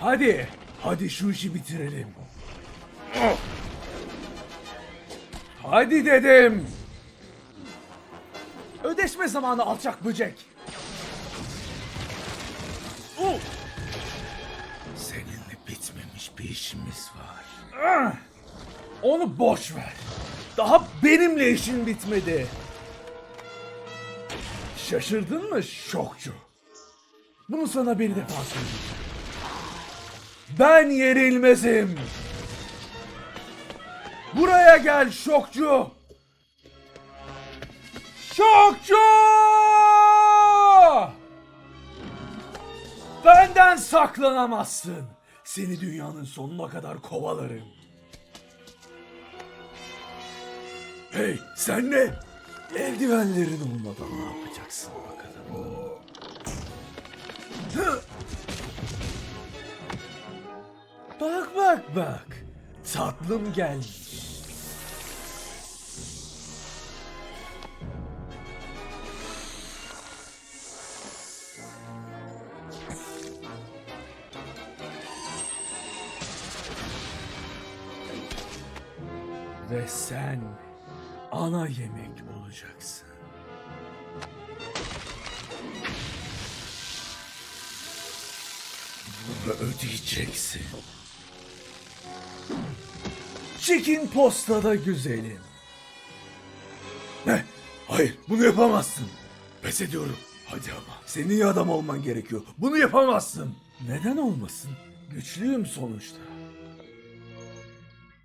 Hadi, hadi şu işi bitirelim. Hadi dedim. Ödeşme zamanı alçak böcek. Seninle bitmemiş bir işimiz var. Ah! Onu boş ver. Daha benimle işin bitmedi. Şaşırdın mı şokçu? Bunu sana bir defa söyleyeceğim. Ben yenilmezim. Buraya gel şokçu. Şokçu! Benden saklanamazsın. Seni dünyanın sonuna kadar kovalarım. Hey sen ne? Eldivenlerin olmadan ne yapacaksın bakalım? Bak bak bak. Tatlım gelmiş. Ve sen ana yemek olacaksın. Bunu ödeyeceksin. Çekin postada güzelim. Ne? Hayır bunu yapamazsın. Pes ediyorum. Hadi ama. Senin iyi adam olman gerekiyor. Bunu yapamazsın. Neden olmasın? Güçlüyüm sonuçta.